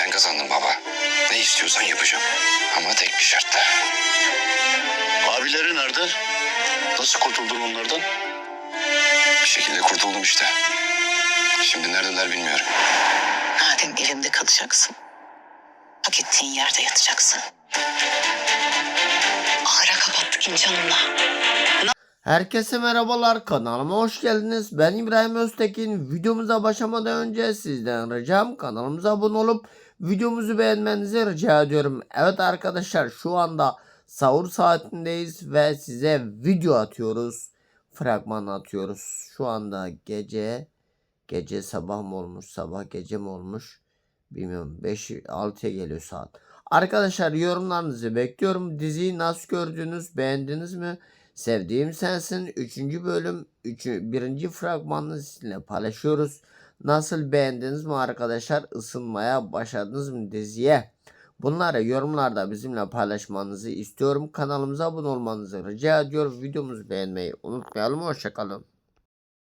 Sen kazandın baba. Ne istiyorsan yapacağım. Ama tek bir şartla. Abileri nerede? Nasıl kurtuldun onlardan? Bir şekilde kurtuldum işte. Şimdi neredeler bilmiyorum. Madem evimde kalacaksın. Hak ettiğin yerde yatacaksın. Ahıra kapattık imkanımla. Herkese merhabalar kanalıma hoş geldiniz. Ben İbrahim Öztekin. Videomuza başlamadan önce sizden ricam kanalımıza abone olup videomuzu beğenmenizi rica ediyorum. Evet arkadaşlar şu anda sahur saatindeyiz ve size video atıyoruz. Fragman atıyoruz. Şu anda gece gece sabah mı olmuş sabah gece mi olmuş bilmiyorum 5 6'ya geliyor saat. Arkadaşlar yorumlarınızı bekliyorum. Diziyi nasıl gördünüz? Beğendiniz mi? Sevdiğim Sensin 3. bölüm 3. 1. fragmanını sizinle paylaşıyoruz. Nasıl beğendiniz mi arkadaşlar? Isınmaya başladınız mı diziye? Bunları yorumlarda bizimle paylaşmanızı istiyorum. Kanalımıza abone olmanızı rica ediyorum. Videomuzu beğenmeyi unutmayalım. Hoşçakalın.